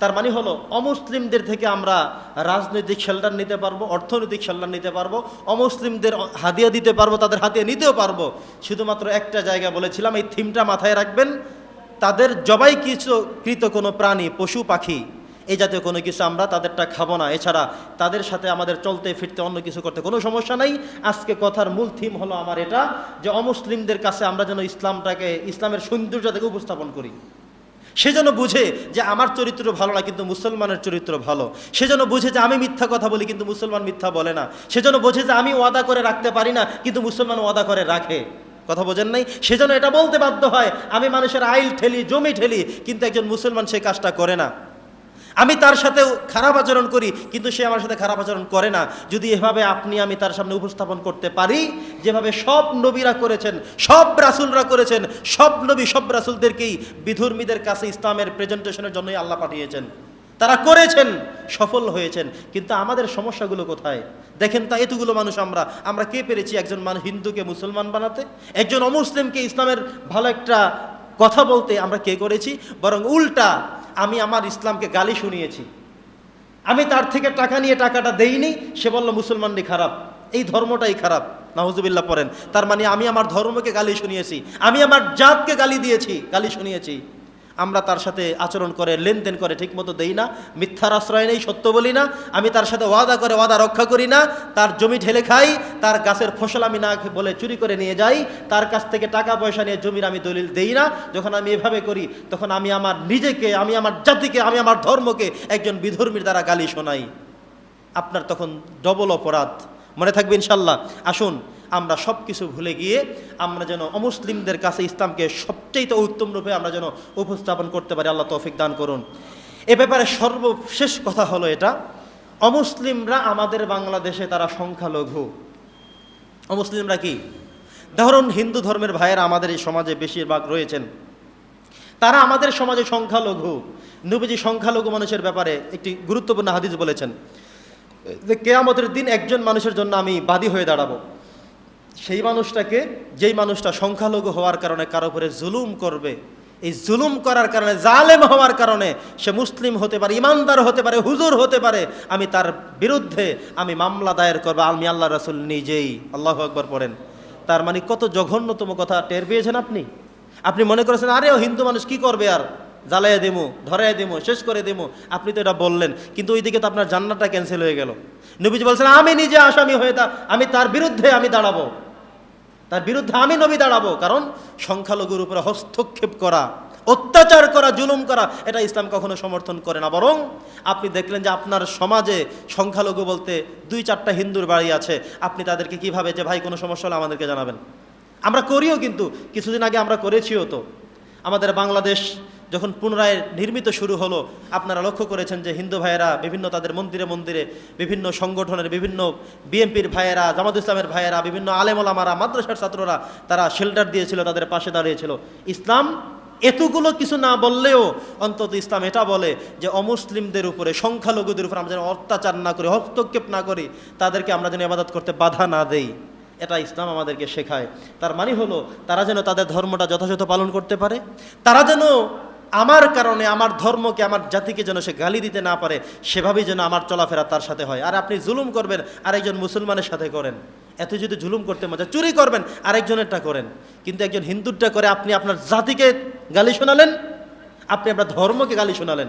তার মানে হলো, অমুসলিমদের থেকে আমরা রাজনৈতিক শেল্টার নিতে পারব, অর্থনৈতিক শেল্টার নিতে পারব, অমুসলিমদের হাদিয়া দিতে পারব, তাদের হাতিয়ে নিতেও পারব। শুধুমাত্র একটা জায়গা বলেছিলাম, এই থিমটা মাথায় রাখবেন, তাদের জবাই কিছু কৃত কোনো প্রাণী, পশু, পাখি এই জাতীয় কোনো কিছু আমরা তাদেরটা খাব না। এছাড়া তাদের সাথে আমাদের চলতে ফিরতে অন্য কিছু করতে কোনো সমস্যা নাই। আজকে কথার মূল থিম হলো আমার এটা, যে অমুসলিমদের কাছে আমরা যেন ইসলামটাকে, ইসলামের সৌন্দর্যটাকে উপস্থাপন করি। সে যেন বুঝে যে আমার চরিত্র ভালো না, কিন্তু মুসলমানের চরিত্র ভালো। সে যেন বুঝে যে আমি মিথ্যা কথা বলি, কিন্তু মুসলমান মিথ্যা বলে না। সে যেন বোঝে যে আমি ওয়াদা করে রাখতে পারি না, কিন্তু মুসলমান ওয়াদা করে রাখে। কথা বোঝেন নাই? সে যেন এটা বলতে বাধ্য হয়, আমি মানুষের আইল ঠেলি, জমি ঠেলি, কিন্তু একজন মুসলমান সেই কাজটা করে না। আমি তার সাথেও খারাপ আচরণ করি, কিন্তু সে আমার সাথে খারাপ আচরণ করে না। যদি এভাবে আপনি, আমি তার সামনে উপস্থাপন করতে পারি, যেভাবে সব নবীরা করেছেন, সব রাসুলরা করেছেন, সব নবী, সব রাসুলদেরকেই বিধর্মীদের কাছে ইসলামের প্রেজেন্টেশনের জন্যই আল্লাহ পাঠিয়েছেন। তারা করেছেন, সফল হয়েছেন, কিন্তু আমাদের সমস্যাগুলো কোথায়? দেখেন তা, এতগুলো মানুষ আমরা আমরা কে পেরেছি একজন মানুষ হিন্দুকে মুসলমান বানাতে? একজন অমুসলিমকে ইসলামের ভালো একটা কথা বলতে আমরা কে করেছি? বরং উল্টা আমি আমার ইসলামকে গালি শুনিয়েছি। আমি তার থেকে টাকা নিয়ে টাকাটা দেইনি, সে বলল, মুসলমানটি খারাপ, এই ধর্মটাই খারাপ। নাহজুবিল্লাহ পড়েন। তার মানে আমি আমার ধর্মকে গালি শুনিয়েছি, আমি আমার জাতকে গালি দিয়েছি, গালি শুনিয়েছি। আমরা তার সাথে আচরণ করে, লেনদেন করে ঠিকমতো দেই না, মিথ্যার আশ্রয় নেই, সত্য বলি না, আমি তার সাথে ওয়াদা করে ওয়াদা রক্ষা করি না, তার জমি ঢেলে খাই, তার গাছের ফসল আমি না বলে চুরি করে নিয়ে যাই, তার কাছ থেকে টাকা পয়সা নিয়ে জমির আমি দলিল দেই না, যখন আমি এভাবে করি, তখন আমি আমার নিজেকে, আমি আমার জাতিকে, আমি আমার ধর্মকে একজন বিধর্মীর দ্বারা গালি শোনাই। আপনার তখন ডবল অপরাধ। মনে থাকবে ইনশাল্লাহ। আসুন আমরা সব কিছু ভুলে গিয়ে আমরা যেন অমুসলিমদের কাছে ইসলামকে সবচেয়ে উত্তম রূপে আমরা যেন উপস্থাপন করতে পারি, আল্লাহ তৌফিক দান করুন। এ ব্যাপারে সর্বশেষ কথা হলো এটা, অমুসলিমরা আমাদের বাংলাদেশে তারা সংখ্যালঘু। অমুসলিমরা কি? ধরুন হিন্দু ধর্মের ভাইয়েরা আমাদের এই সমাজে বেশিরভাগ রয়েছেন। তারা আমাদের সমাজে সংখ্যালঘু। নবীজি সংখ্যালঘু মানুষের ব্যাপারে একটি গুরুত্বপূর্ণ হাদিস বলেছেন যে, কেয়ামতের দিন একজন মানুষের জন্য আমি বাদী হয়ে দাঁড়াবো। সেই মানুষটাকে, যেই মানুষটা সংখ্যালঘু হওয়ার কারণে কারও উপরে জুলুম করবে, এই জুলুম করার কারণে, জালেম হওয়ার কারণে সে মুসলিম হতে পারে, ইমানদার হতে পারে, হুজুর হতে পারে, আমি তার বিরুদ্ধে আমি মামলা দায়ের করব, আমি আল্লাহ রাসুল নিজেই। আল্লাহ একবার পড়েন। তার মানে কত জঘন্যতম কথা টের পেয়েছেন আপনি? আপনি মনে করেছেন, আরে হিন্দু মানুষ কি করবে আর? জ্বালাইয়া দেবো ধরাইয়া দেবো শেষ করে দেবো আপনি তো এটা বললেন, কিন্তু ওইদিকে তো আপনার জান্নাটা ক্যান্সেল হয়ে গেল। নবীজি বলছেন, আমি নিজে আসামি হয়ে তা, আমি তার বিরুদ্ধে আমি দাঁড়াবো। তার বিরুদ্ধে আমি নবী দাঁড়াবো। কারণ সংখ্যালঘুর উপরে হস্তক্ষেপ করা, অত্যাচার করা, জুলুম করা, এটা ইসলাম কখনো সমর্থন করে না। বরং আপনি দেখলেন যে আপনার সমাজে সংখ্যালঘু বলতে দুই চারটা হিন্দুর বাড়ি আছে। আপনি তাদেরকে কীভাবে যে, ভাই, কোনো সমস্যা হলে আমাদেরকে জানাবেন? আমরা করিও কিন্তু, কিছুদিন আগে আমরা করেছিও তো। আমাদের বাংলাদেশ যখন পুনরায় নির্মিত শুরু হলো, আপনারা লক্ষ্য করেছেন যে হিন্দু ভাইয়েরা বিভিন্ন তাদের মন্দিরে মন্দিরে বিভিন্ন সংগঠনের বিভিন্ন বিএনপির ভাইয়েরা, জামাত ইসলামের ভাইয়েরা, বিভিন্ন আলেমলামারা, মাদ্রাসার ছাত্ররা, তারা শেল্টার দিয়েছিল, তাদের পাশে দাঁড়িয়েছিল। ইসলাম এতগুলো কিছু না বললেও অন্তত ইসলাম এটা বলে যে অমুসলিমদের উপরে, সংখ্যালঘুদের উপরে আমরা যেন অত্যাচার না করি, হস্তক্ষেপ না করি, তাদেরকে আমরা যেন ইবাদত করতে বাধা না দেই। এটা ইসলাম আমাদেরকে শেখায়। তার মানে হলো, তারা যেন তাদের ধর্মটা যথাযথ পালন করতে পারে, তারা যেন আমার কারণে, আমার ধর্মকে, আমার জাতিকে যেন সে গালি দিতে না পারে, সেভাবেই যেন আমার চলাফেরা তার সাথে হয়। আর আপনি জুলুম করবেন, আরেকজন মুসলমানের সাথে করেন। এত যদি জুলুম করতে মজা, চুরি করবেন, আরেকজনেরটা করেন। কিন্তু একজন হিন্দুরটা করে আপনি আপনার জাতিকে গালি শোনালেন? আপনি আপনার ধর্মকে গালি শোনালেন?